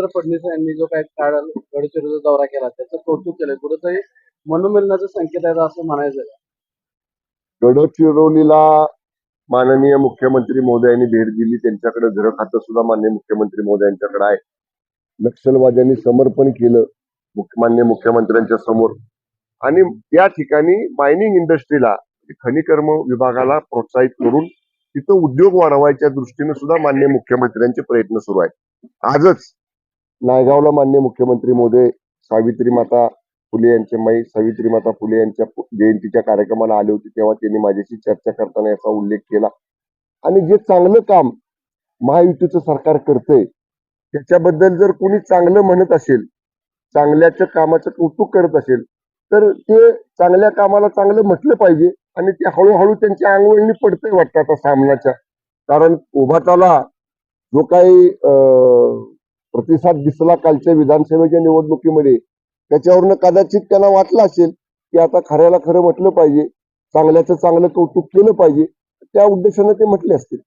देवेंद्र फडणवीस यांनी जो काही काळ गडचिरोलीचा दौरा केला त्याचं कौतुक केलं कुठेतरी मनोमिलनाचा संकेत आहे असं म्हणायचं गडचिरोलीला माननीय मुख्यमंत्री मोदयांनी भेट दिली. त्यांच्याकडे घर खातं सुद्धा माननीय मुख्यमंत्री मोदयांच्याकडे आहे. नक्षलवाद्यांनी समर्पण केलं मुख्य- मान्य मुख्यमंत्र्यांच्या समोर. आणि त्या ठिकाणी मायनिंग इंडस्ट्रीला म्हणजे खनिकर्म विभागाला प्रोत्साहित करून तिथं उद्योग वाढवायच्या दृष्टीने सुद्धा मान्य मुख्यमंत्र्यांचे प्रयत्न सुरू आहेत. आजच नायगावला माननीय मुख्यमंत्री मोदी सावित्री माता फुले यांच्या माई सावित्री माता फुले यांच्या जयंतीच्या कार्यक्रमाला आले होते तेव्हा त्यांनी माझ्याशी चर्चा करताना याचा उल्लेख केला. आणि जे चांगलं काम महायुतीचं सरकार करतंय त्याच्याबद्दल जर कोणी चांगलं म्हणत असेल चांगल्याच्या कामाचं कौतुक करत असेल तर ते चांगल्या कामाला चांगलं म्हटलं पाहिजे आणि ते हळूहळू त्यांच्या अंगवळणी पडतंय वाटतं आता सामनाच्या. कारण उभाटाला जो काही प्रतिसाद दिसला कालच्या विधानसभेच्या निवडणुकीमध्ये. त्याच्यावरनं कदाचित त्यांना वाटलं असेल की आता खऱ्याला खरं म्हटलं पाहिजे चांगल्याचं चांगलं कौतुक केलं पाहिजे त्या उद्देशानं ते म्हटले असतील.